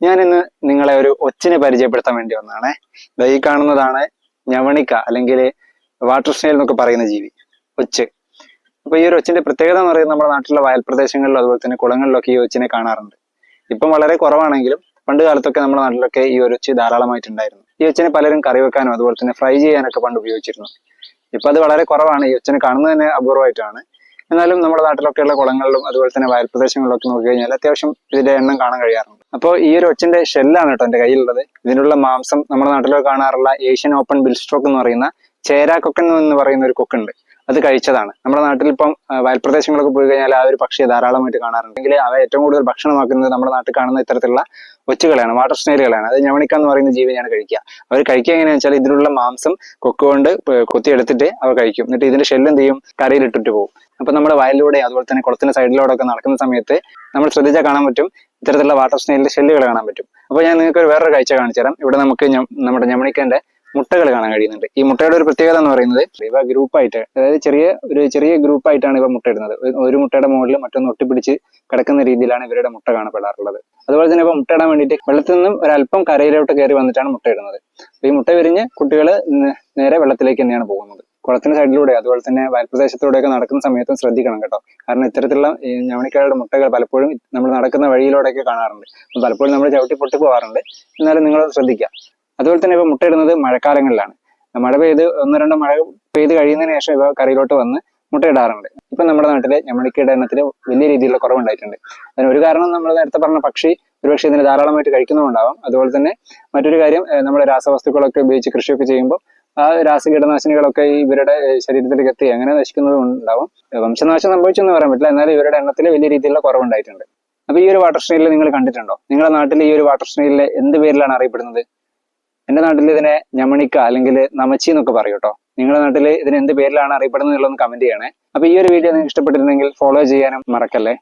ഞാൻ ഇന്ന് നിങ്ങളെ ഒരു ഒച്ചിനെ പരിചയപ്പെടുത്താൻ വേണ്ടി വന്നതാണേ. ഈ കാണുന്നതാണ് ഞവണിക്ക അല്ലെങ്കിൽ വാട്ടർ സ്നേൽ എന്നൊക്കെ പറയുന്ന ജീവി ഒച്ച്. അപ്പൊ ഈ ഒരു ഒച്ചിന്റെ പ്രത്യേകത എന്ന് പറയുന്നത് നമ്മുടെ നാട്ടിലെ വയൽ പ്രദേശങ്ങളിലും അതുപോലെ തന്നെ കുളങ്ങളിലൊക്കെ ഈ ഒച്ചിനെ കാണാറുണ്ട്. ഇപ്പം വളരെ കുറവാണെങ്കിലും പണ്ട് കാലത്തൊക്കെ നമ്മുടെ നാട്ടിലൊക്കെ ഈ ഒരു ഒച്ച് ധാരാളമായിട്ടുണ്ടായിരുന്നു. ഈ ഒച്ചിനെ പലരും കറി വെക്കാനും അതുപോലെ തന്നെ ഫ്രൈ ചെയ്യാനൊക്കെ പണ്ട് ഉപയോഗിച്ചിരുന്നു. ഇപ്പൊ അത് വളരെ കുറവാണ്. ഈ ഒച്ചിനെ കാണുന്നത് തന്നെ അപൂർവമായിട്ടാണ്. എന്നാലും നമ്മുടെ നാട്ടിലൊക്കെയുള്ള കുളങ്ങളിലും അതുപോലെ തന്നെ വയൽ പ്രദേശങ്ങളിലൊക്കെ നോക്കി കഴിഞ്ഞാൽ അത്യാവശ്യം ഇതിന്റെ എണ്ണം കാണാൻ കഴിയാറുണ്ട്. അപ്പോൾ ഈ ഒരു ഒച്ചിന്റെ ഷെല്ലാണ് കേട്ടോ എന്റെ കയ്യിലുള്ളത്. ഇതിനുള്ള മാംസം നമ്മുടെ നാട്ടിലൊക്കെ കാണാറുള്ള ഏഷ്യൻ ഓപ്പൺ ബിൽ സ്ട്രോക്ക് എന്ന് പറയുന്ന ചേരാക്കൊക്കൻ എന്ന് പറയുന്ന ഒരു കൊക്കുണ്ട്. അത് കഴിച്ചതാണ്. നമ്മുടെ നാട്ടിൽ ഇപ്പം വയൽപ്രദേശങ്ങളൊക്കെ വയൽ പ്രദേശങ്ങളൊക്കെ പോയി കഴിഞ്ഞാൽ ആ ഒരു പക്ഷിയെ ധാരാളമായിട്ട് കാണാറുണ്ട്. എങ്കിൽ അവ ഏറ്റവും കൂടുതൽ ഭക്ഷണമാക്കുന്നത് നമ്മുടെ നാട്ടിൽ കാണുന്ന ഇത്തരത്തിലുള്ള ഒച്ചുകളെയാണ് വാട്ടർ സ്നേലുകളാണ്. അത് ഞവണിക്ക എന്ന് പറയുന്ന ജീവിയാണ് കഴിക്കുക. അവർ കഴിക്കുക എങ്ങനെയാണെന്ന് വെച്ചാൽ ഇതിലുള്ള മാംസം കൊക്ക് കൊണ്ട് പ- കൊത്തിയെടുത്തിട്ട് അവ കഴിക്കും. എന്നിട്ട് ഇതിന്റെ ഷെല്ല് ചെയ്യും? കരയിലിട്ടിട്ട് പോകും. അപ്പൊ നമ്മുടെ വയലിലൂടെ അതുപോലെ തന്നെ കുളത്തിന്റെ സൈഡിലൂടെ ഒക്കെ നടക്കുന്ന സമയത്ത് നമ്മൾ ശ്രദ്ധിച്ചാൽ കാണാൻ പറ്റും ഇത്തരത്തിലുള്ള വാട്ടർ സ്നേലിന്റെ ഷെല്ലുകൾ കാണാൻ പറ്റും. അപ്പോൾ ഞാൻ നിങ്ങൾക്ക് വേറൊരു കാഴ്ച കാണിച്ചു തരാം. ഇവിടെ നമുക്ക് നമ്മുടെ ഞമണിക്കന്റെ മുട്ടകൾ കാണാൻ കഴിയുന്നുണ്ട്. ഈ മുട്ടയുടെ ഒരു പ്രത്യേകത എന്ന് പറയുന്നത് ഇവ ഗ്രൂപ്പായിട്ട് അതായത് ചെറിയ ഒരു ചെറിയ ഗ്രൂപ്പായിട്ടാണ് ഇവ മുട്ടയിടുന്നത് ഒരു- മുട്ടയുടെ മുകളിൽ മറ്റൊന്ന് ഒട്ടിപ്പിടിച്ച് കിടക്കുന്ന രീതിയിലാണ് ഇവരുടെ മുട്ട കാണപ്പെടാറുള്ളത്. അതുപോലെ തന്നെ ഇവ മുട്ടയിടാൻ വേണ്ടിയിട്ട് വെള്ളത്തിൽ നിന്നും ഒരല്പം കരയിലോട്ട് കയറി വന്നിട്ടാണ് മുട്ടയിടുന്നത് ഈ മുട്ട വിരിഞ്ഞ് കുട്ടികൾ നേരെ വെള്ളത്തിലേക്ക് തന്നെയാണ് പോകുന്നത്. കുളത്തിന്റെ സൈഡിലൂടെ അതുപോലെ തന്നെ വയൽപ്രദേശത്തിലൂടെയൊക്കെ നടക്കുന്ന സമയത്തും ശ്രദ്ധിക്കണം കേട്ടോ. കാരണം ഇത്തരത്തിലുള്ള ഞവണിക്കാരുടെ മുട്ടകൾ പലപ്പോഴും നമ്മൾ നടക്കുന്ന വഴിയിലൂടെയൊക്കെ കാണാറുണ്ട്. പലപ്പോഴും നമ്മൾ ചവിട്ടി പൊട്ടി പോകാറുണ്ട് എന്നാലും നിങ്ങൾ ശ്രദ്ധിക്കുക. അതുപോലെ തന്നെ ഇവ മുട്ടയിടുന്നത് മഴക്കാലങ്ങളിലാണ്. മഴ പെയ്ത് ഒന്ന് രണ്ടോ മഴ പെയ്ത് കഴിയുന്നതിന് ശേഷം ഇവ കരയിലോട്ട് വന്ന് മുട്ടയിടാറുണ്ട്. ഇപ്പൊ നമ്മുടെ നാട്ടിലെ ഞമ്മണിക്കയുടെ എണ്ണത്തിൽ വലിയ രീതിയിലുള്ള കുറവുണ്ടായിട്ടുണ്ട്. അതിന് ഒരു കാരണം നമ്മൾ നേരത്തെ പറഞ്ഞ പക്ഷി ഒരുപക്ഷെ ഇതിനെ ധാരാളമായിട്ട് കഴിക്കുന്നുണ്ടാവാം അതുപോലെ തന്നെ മറ്റൊരു കാര്യം നമ്മുടെ രാസവസ്തുക്കളൊക്കെ ഉപയോഗിച്ച് കൃഷിയൊക്കെ ചെയ്യുമ്പോൾ ആ രാസകീടനാശിനികളൊക്കെ ഇവരുടെ ശരീരത്തിലേക്ക് എത്തി അങ്ങനെ നശിക്കുന്നതും ഉണ്ടാവും വംശനാശം സംഭവിച്ചെന്ന് പറയാൻ പറ്റില്ല. എന്നാൽ ഇവരുടെ എണ്ണത്തിൽ വലിയ രീതിയിലുള്ള കുറവുണ്ടായിട്ടുണ്ട്. അപ്പൊ ഈ ഒരു വാട്ടർ സ്നേലിൽ നിങ്ങൾ കണ്ടിട്ടുണ്ടോ? നിങ്ങളുടെ നാട്ടിൽ ഈ ഒരു വാട്ടർ സ്നേലിലെ എന്ത് പേരിലാണ് അറിയപ്പെടുന്നത്? എന്റെ നാട്ടിൽ ഇതിനെ ഞമണിക്ക അല്ലെങ്കിൽ നമച്ചി എന്നൊക്കെ പറയും കേട്ടോ. നിങ്ങളുടെ നാട്ടിൽ ഇതിന് എന്ത് പേരിലാണ് അറിയപ്പെടുന്നത് എന്നുള്ളതൊന്ന് കമന്റ് ചെയ്യണേ. അപ്പൊ ഈ ഒരു വീഡിയോ നിങ്ങൾക്ക് ഇഷ്ടപ്പെട്ടിരുന്നെങ്കിൽ ഫോളോ ചെയ്യാനും മറക്കല്ലേ?